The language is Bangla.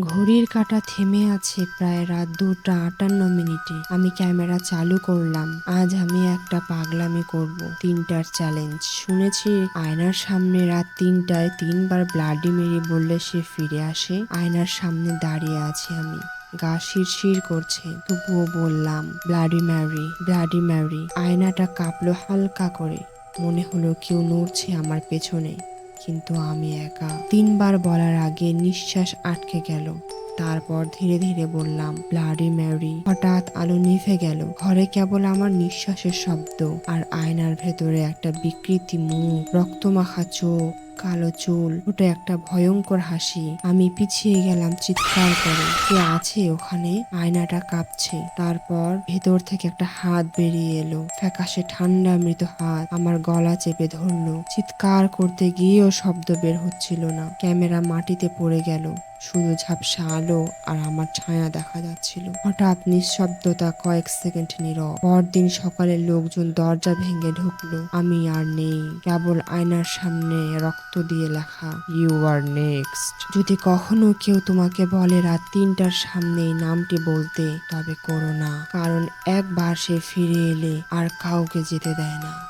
ঘড়ির কাঁটা থেমে আছে প্রায় রাত দুটা আটান্ন মিনিটে। আমি ক্যামেরা চালু করলাম। আজ আমি একটা পাগলামি করব। তিনটার চ্যালেঞ্জ। শুনেছি আয়নার সামনে রাত তিনটায় তিনবার ব্লাডি মেরি বললে সে ফিরে আসে। আয়নার সামনে দাঁড়িয়ে আছি আমি। গা শিরশির করছে। তবুও বললাম, ব্লাডি ম্যারি ব্লাডি ম্যারি। আয়নাটা কাঁপলো হালকা করে। মনে হলো কেউ নড়ছে আমার পেছনে। কিন্তু আমি একা। তিনবার বলার আগে নিঃশ্বাস আটকে গেল। তারপর ধীরে ধীরে বললাম ব্লাডি ম্যারি হঠাৎ আলো নিভে গেল। ঘরে কেবল আমার নিঃশ্বাসের শব্দ আর আয়নার ভেতরে একটা বিকৃতি মুখ, রক্তমাখা চোখ কালো চুল ওটা একটা ভয়ঙ্কর হাসি। আমি পিছিয়ে গেলাম চিৎকার করে, কে আছে ওখানে? আয়নাটা কাঁপছে। তারপর ভেতর থেকে একটা হাত বেরিয়ে এলো। ফ্যাকাশে ঠান্ডা মৃত হাত আমার গলা চেপে ধরলো। চিৎকার করতে গিয়েও শব্দ বের হচ্ছিল না। ক্যামেরা মাটিতে পড়ে গেল। শুধু ঝাপসা আলো আর আমার ছায়া দেখা যাচ্ছিল। হঠাৎ নিঃশব্দতা কয়েক সেকেন্ড নীরব। পরদিন সকালে লোকজন দরজা ভেঙে ঢুকলো। আমি আর নেই। কেবল আয়নার সামনে রক্ত দিয়ে লেখা। ইউ আর নেক্সট যদি কখনো কেউ তোমাকে বলে রাত তিনটার সামনে এই নামটি বলতে তবে করো না। কারণ একবার সে ফিরে এলে আর কাউকে যেতে দেয় না।